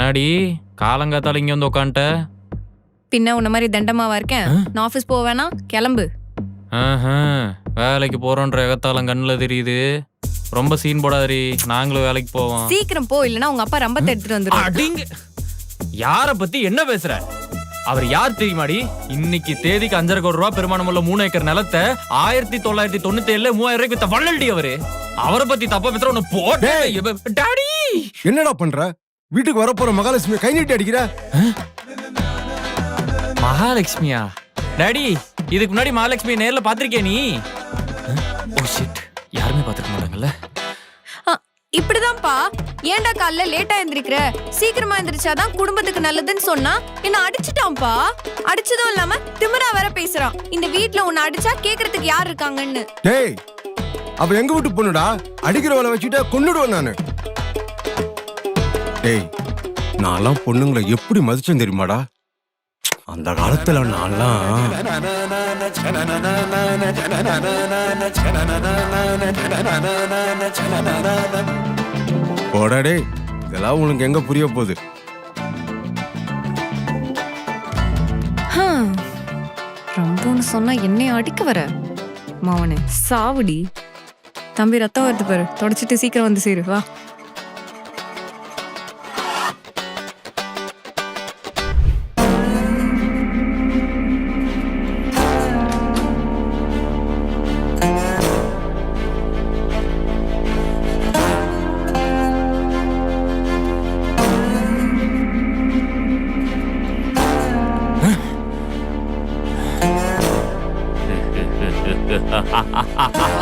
என்னடி? காலங்காத்தால இங்க வந்து உட்காந்துட்ட பின்ன உன்ன மாதிரி தண்டமாவா இருக்கேன். நான் ஆபீஸ் போக வேணாம் கிளம்பு. வேலைக்கு போறோன்ற எகத்தாலம் கண்ணுல தெரியுது. ரொம்ப சீன் போடாதடி நாங்களும் வேலைக்கு போவோம். சீக்கிரம் போ இல்லனா உங்க அப்பா ரம்பத்தை எடுத்துட்டு வந்துரும் அடிங்க. யார பத்தி என்ன பேசுற? அவர் யார் தெரியுமாடி? இன்னைக்கு தேதிக்கு அஞ்சரை கோடி ரூபாய் பெருமானம் உள்ள மூணு ஏக்கர் நிலத்தை ஆயிரத்தி தொள்ளாயிரத்தி தொண்ணூத்தி ஏழுல மூவாயிரம் ரூபாய்க்கு வித்த வள்ளல்டி அவரு. அவரை பத்தி தப்பா பேசுற உன்னை போட்டே டாடி! என்னடா பண்ற? வீட்டுக்கு வரப்போற மகாலட்சுமி கை நீட்டி அடிக்கிற? மகாலட்சுமியா? டாடி இதுக்கு முன்னாடி மகாலட்சுமி நேர்ல பாத்திருக்கியா நீ? ஓ ஷிட் யாருமே பாத்துக்க மாட்டாங்கல்ல? இப்படிதான்ப்பா. ஏன்டா காலைல லேட்டா எந்திரிக்கிற? சீக்கிரமா எந்திரிச்சாதான் குடும்பத்துக்கு நல்லதுன்னு சொன்னா என்ன அடிச்சிட்டான்ப்பா. அடிச்சதும் இல்லாம திமிரா வேற பேசுறான். இந்த வீட்ல உன்னை அடிச்சா கேக்குறதுக்கு யார் இருக்காங்கன்னு. டேய் அவ எங்க வீட்டு பொண்ணுடா அடிக்கிற வேலை வச்சுட்டு கொன்னுடுவேன் நானு. டேய் நான்லாம் பொண்ணுங்களை எப்படி மதிச்சேன் தெரியுமாடா? அந்த காலத்துல நான்லாம் போடாடே டேய் இதெல்லாம் உனக்கு எங்க புரிய போகுது? ரொம்பன்னு சொன்னா என்னை அடிக்க வர? மாவனே சாவுடி. தம்பி ரத்தம் வருது பாரு தொடச்சிட்டு சீக்கிரம் வந்து சேரு வா. 呃哈哈哈哈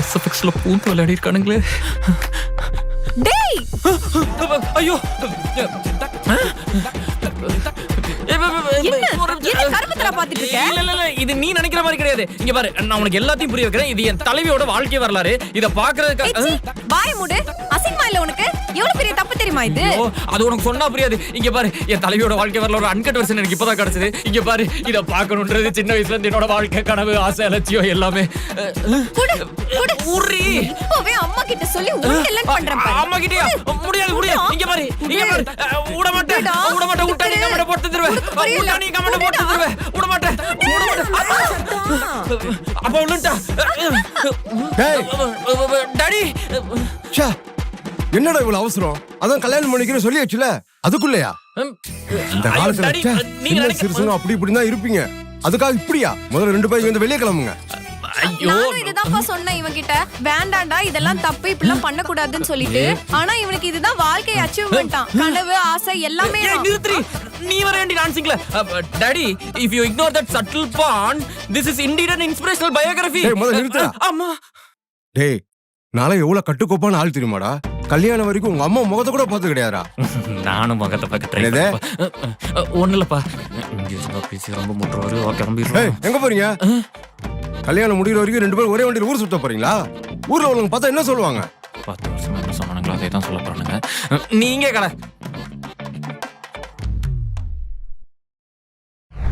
எஸ்எஃப்எக்ஸ்ல பூந்து விளையாடி இருக்கானுங்களே டேய்! ஐயோ! இது நீ நினைக்கிற மாதிரி கிடையாது. இங்க பாரு நான் உனக்கு எல்லாத்தையும் புரிய வைக்கிறேன். இது என் தலைவியோட வாழ்க்கை வரலாறு. இத பாக்குறதுக்கு அசிங்கமா இல்ல உனக்கு எவ்வளவு பெரிய தப்பு தெரியுமா இது ஐயோ, அது உனக்கு சொன்னா புரியாது இங்க பாரு என் தலைவியோட வாழ்க்கை வரல ஒரு அன்கட் வெர்ஷன் எனக்கு இப்பதான் கிடைச்சது இங்க பாரு இத பார்க்கணும்ன்றது சின்ன வயசுல இருந்து என்னோட வாழ்க்கை கனவு ஆசை அலட்சியம் எல்லாமே குடு குடு உர்ரி இப்பவே அம்மா கிட்ட சொல்லி உண்டெல்லாம் பண்றேன் பாரு அம்மா கிட்டயா முடியாது முடியாது இங்க பாரு இங்க பாரு அஹ், விட மாட்டேன் விடுடா. விட மாட்டேன் விட்டா நீ கமெண்ட் போட்டு தருவேன் உனக்கு புரியல. விட்டா நீ கமெண்ட் போட்டு தருவேன் விட மாட்டேன் விட மாட்டேன் அப்ப விழுட்டா டேய் டாடி ச்சே, என்னடா இவ்வளவு அவசரம்? அதான் கல்யாணம் பண்ணிக்கிறேன் சொல்லியாச்சுல? அதுக்குள்ளயா? இந்த காலத்துல ச்சே, நீங்க சின்ன சிறுசுங்க அப்படி இப்படி தான் இருப்பீங்க. அதுக்காக இப்படியா? முதல்ல ரெண்டு பேரும் வந்து வெளியே கிளம்புங்க. ஐயோ நானும் இதுதான்ப்பா சொன்னேன் இவன் கிட்ட வேண்டாண்டா இதெல்லாம் தப்பு இப்படிலாம் பண்ண கூடாதுன்னு சொல்லிட்டு. ஆனா இவனுக்கு இதுதான் வாழ்க்கை அச்சீவ்மெண்டாம் கனவு ஆசை எல்லாமே ஏய், நிறுத்துறி நீ வர வேண்டிய டான்சிங்ல daddy if you ignore that subtle pun this is indeed an inspirational biography டேய், முதல்ல நிறுத்துடா. ஆமா டேய் நாளை எவ்வளவு கட்டுக்கோப்பான ஆள் தெரியுமாடா? கல்யாணம் வரைக்கும் உங்க அம்மா முகத்தை கூட பார்த்து கிடையாதா நானும் முகத்தை பார்க்க ட்ரை என்னது? ஒண்ணு இல்லப்பா. இங்க பேசி ரொம்ப முட்டுறாரு ஏய் கிளம்பிடுறோம். எங்க போறீங்க? கல்யாணம் முடிகிற வரைக்கும் ரெண்டு பேரும் ஒரே வண்டியில் ஊர் சுத்த போறீங்களா? ஊர்ல உள்ளவங்க பார்த்தா என்ன சொல்லுவாங்க? பத்து வருஷமா என்ன சொன்னாங்களோ அதே தான் சொல்ல போறானுங்க. நீங்க கடை.